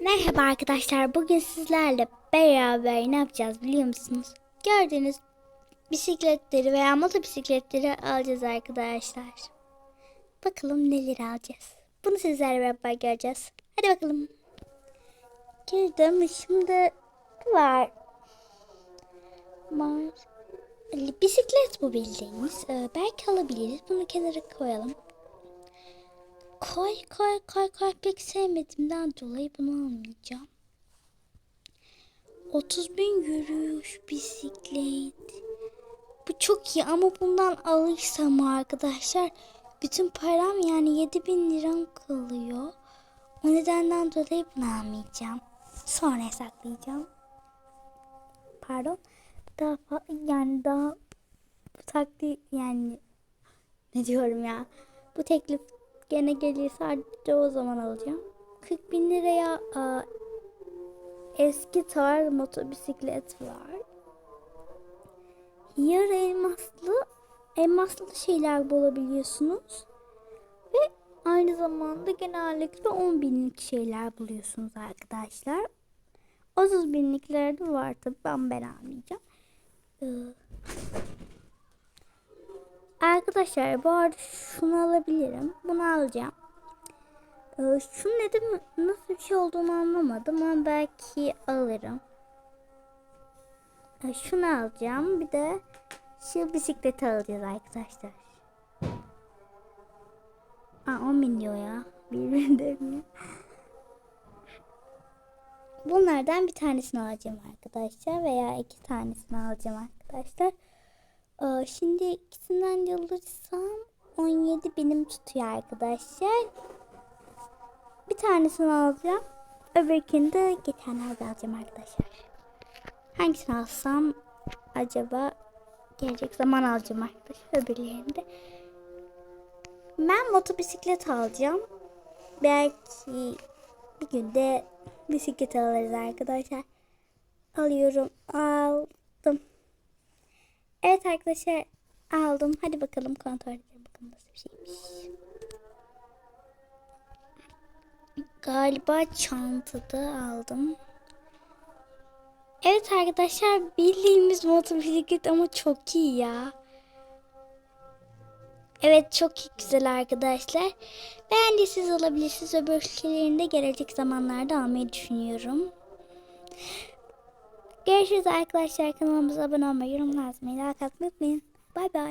Merhaba arkadaşlar. Bugün sizlerle beraber ne yapacağız biliyor musunuz? Gördüğünüz bisikletleri veya motobisikletleri alacağız arkadaşlar. Bakalım neler alacağız. Bunu sizlerle beraber göreceğiz. Hadi bakalım. Girdim. Şimdi var. Var. Bisiklet bu bildiğiniz. Ee, belki alabiliriz. Bunu kenara koyalım. Koy koy koy koy pek sevmediğimden dolayı bunu almayacağım. 30 bin yürüyüş bisiklet. Bu çok iyi ama bundan alırsam arkadaşlar bütün param yani 7 bin liram kalıyor. O nedenden dolayı bunu almayacağım. Sonra hesaplayacağım. Pardon. Daha yani daha bu takdir yani ne diyorum ya. Bu teklif gene gelirse sadece o zaman alacağım. 40 bin liraya aa, eski tarz motobisiklet var. Yarı elmaslı elmaslı şeyler bulabiliyorsunuz. Ve aynı zamanda genellikle 10 binlik şeyler buluyorsunuz arkadaşlar. 30 binlikler de var tabi ben ben almayacağım. Ee, Arkadaşlar bu arada şunu alabilirim. Alacağım. Ee, şunu dedim nasıl bir şey olduğunu anlamadım ama belki alırım. Ee, şunu alacağım. Bir de şu bisikleti alacağız arkadaşlar. Aa 10 bin diyor ya. Birbirinden Bunlardan bir tanesini alacağım arkadaşlar veya iki tanesini alacağım arkadaşlar. Ee, Şimdi ikisinden alırsam 17 binim tutuyor arkadaşlar. Bir tanesini alacağım. Öbürkünü de geçenlerde alacağım arkadaşlar. Hangisini alsam acaba gelecek zaman alacağım arkadaşlar öbürlerini de. Ben motobisiklet alacağım. Belki bir günde bisiklet alırız arkadaşlar. Alıyorum. Aldım. Evet arkadaşlar aldım. Hadi bakalım kontrol edelim. Nasıl bir şeymiş. Galiba çantada aldım. Evet arkadaşlar bildiğimiz motosiklet ama çok iyi ya. Evet çok iyi, güzel arkadaşlar. Beğendiyseniz alabilirsiniz. Öbür ülkelerini de gelecek zamanlarda almayı düşünüyorum. Görüşürüz arkadaşlar. Kanalımıza abone olmayı, yorum yazmayı, like atmayı unutmayın. Bay bay.